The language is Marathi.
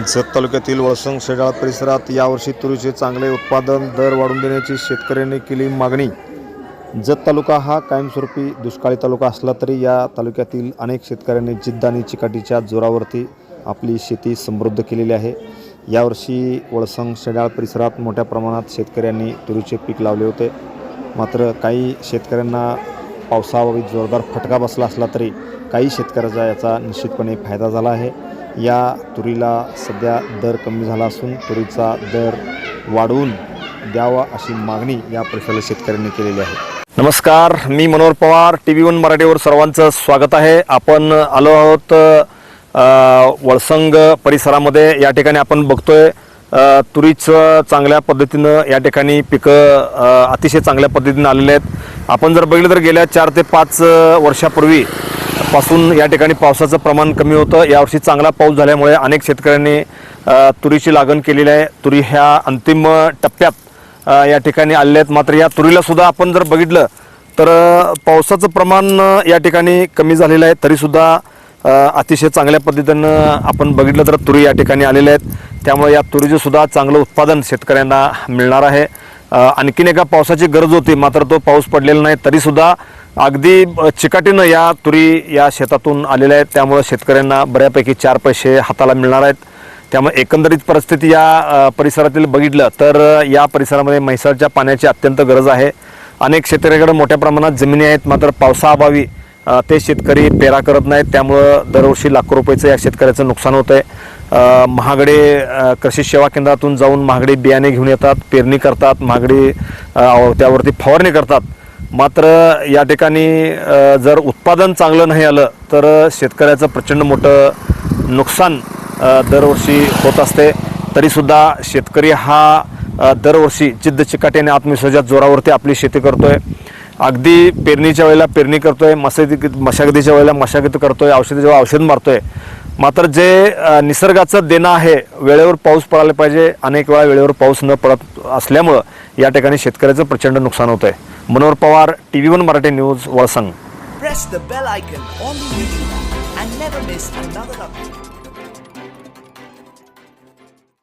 जत तालुक्यातील वळसंग शेजाळ परिसरात यावर्षी तुरीचे चांगले उत्पादन दर वाढवून देण्याची शेतकऱ्यांनी केली मागणी. जत तालुका हा कायमस्वरूपी दुष्काळी तालुका असला तरी या तालुक्यातील अनेक शेतकऱ्यांनी जिद्द आणि चिकाटीच्या जोरावरती आपली शेती समृद्ध केलेली आहे. यावर्षी वळसंग शेडाळ परिसरात मोठ्या प्रमाणात शेतकऱ्यांनी तुरीचे पीक लावले होते. मात्र काही शेतकऱ्यांना पावसाबाबत जोरदार फटका बसला असला तरी काही शेतकऱ्याचा याचा निश्चितपणे फायदा झाला आहे. या तुरीला सध्या दर कमी झाला असून तुरीचा दर वाढवून द्यावा अशी मागणी या परिसरातील शेतकऱ्यांनी केलेली आहे. नमस्कार मी Manohar Pawar T V one मराठीवर सर्वांचं स्वागत आहे. आपण आलो आहोत वळसंग परिसरामध्ये. या ठिकाणी आपण बघतोय तुरीचं चांगल्या पद्धतीनं या ठिकाणी पिकं अतिशय चांगल्या पद्धतीनं आलेले आहेत. आपण जर बघितलं तर गेल्या चार ते पाच वर्षापूर्वी पासून या ठिकाणी पावसाचं प्रमाण कमी होतं. यावर्षी चांगला पाऊस झाल्यामुळे अनेक शेतकऱ्यांनी तुरीची लागण केलेली आहे. तुरी ह्या अंतिम टप्प्यात या ठिकाणी आलेल्या आहेत. मात्र या तुरीला सुद्धा आपण जर बघितलं तर पावसाचं प्रमाण या ठिकाणी कमी झालेलं आहे. तरीसुद्धा अतिशय चांगल्या पद्धतीनं आपण बघितलं तर तुरी या ठिकाणी आलेल्या आहेत. त्यामुळे या तुरीचंसुद्धा चांगलं उत्पादन शेतकऱ्यांना मिळणार आहे. आणखीन एका पावसाची गरज होती मात्र तो पाऊस पडलेला नाही तरीसुद्धा अगदी चिकाटीनं या तुरी या शेतातून आलेल्या आहेत. त्यामुळं शेतकऱ्यांना बऱ्यापैकी चार पैसे हाताला मिळणार आहेत. त्यामुळे एकंदरीत परिस्थिती या परिसरातील बघितलं तर या परिसरामध्ये म्हैसाळच्या पाण्याची अत्यंत गरज आहे. अनेक शेतकऱ्याकडे मोठ्या प्रमाणात जमिनी आहेत मात्र पावसाअभावी ते शेतकरी पेरा करत नाहीत. त्यामुळं दरवर्षी लाखो रुपयाचं या शेतकऱ्याचं नुकसान होतं आहे महागडे कृषी सेवा केंद्रातून जाऊन महागडे बियाणे घेऊन येतात पेरणी करतात महागडी त्यावरती फवारणी करतात. मात्र या ठिकाणी जर उत्पादन चांगलं नाही आलं तर शेतकऱ्याचं प्रचंड मोठं नुकसान दरवर्षी होत असते. तरीसुद्धा शेतकरी हा दरवर्षी जिद्द चिकाटीने आत्मविश्वासाच्या जोरावरती आपली शेती करतो आहे अगदी पेरणीच्या वेळेला पेरणी करतो आहे मशागती मशागतीच्या वेळेला मशागती आहे औषधी वेळेला औषध मारतो आहे मात्र जे निसर्गाचं देणं आहे वेळेवर पाऊस पडायला पाहिजे अनेक वेळा वेळेवर पाऊस न पडत असल्यामुळं या ठिकाणी शेतकऱ्याचं प्रचंड नुकसान होत आहे Manohar Pawar T V one Marathi news Valsang.